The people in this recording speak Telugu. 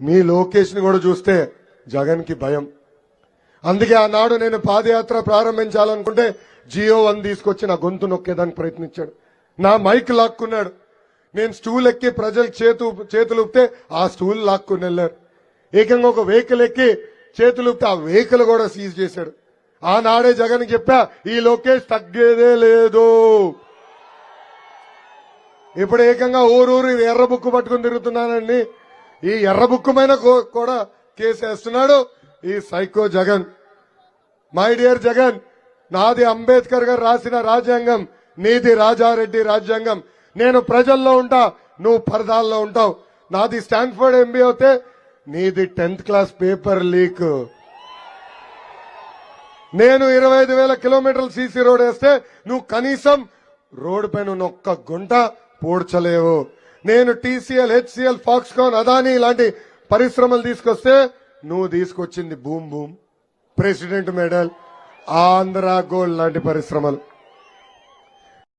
మీ లోకేష్ని కూడా చూస్తే జగన్కి భయం. అందుకే ఆనాడు నేను పాదయాత్ర ప్రారంభించాలనుకుంటే జియో వన్ తీసుకొచ్చి నా గొంతు నొక్కేదానికి ప్రయత్నించాడు. నా మైక్ లాక్కున్నాడు. నేను స్టూల్ ఎక్కి ప్రజలు చేతు చేతులు ఊపితే ఆ స్టూల్ లాక్కుని వెళ్ళారు. ఏకంగా ఒక వెహికల్ ఎక్కి చేతులు ఊపితే ఆ వెహికల్ కూడా సీజ్ చేశాడు. ఆనాడే జగన్ చెప్పా ఈ లోకేష్ తగ్గేదే లేదు. ఇప్పుడు ఏకంగా ఊరూరు ఎర్ర బుక్కు పట్టుకుని తిరుగుతున్నానండి. ఈ ఎర్రబుక్కుమైన కూడా కేసు వేస్తున్నాడు ఈ psycho Jagan. My dear Jagan నాది అంబేద్కర్ గారు రాసిన రాజ్యాంగం నీది రాజారెడ్డి రాజ్యాంగం. నేను ప్రజల్లో ఉంటా నువ్వు పరదాల్లో ఉంటావు. నాది స్టాన్ఫర్డ్ ఎంబీ అవుతే నీది టెన్త్ క్లాస్ పేపర్ లీక్. నేను ఇరవై ఐదు వేల కిలోమీటర్లు సీసీ రోడ్ వేస్తే నువ్వు కనీసం రోడ్డు పైన ఒక్క గుంట పూడ్చలేవు. నేను టీసీఎల్ హెచ్సిఎల్ ఫాక్స్కాన్ అదానీ ఇలాంటి పరిశ్రమలు తీసుకొస్తే నువ్వు తీసుకొచ్చింది boom boom president medal Andhra gold లాంటి పరిశ్రమలు.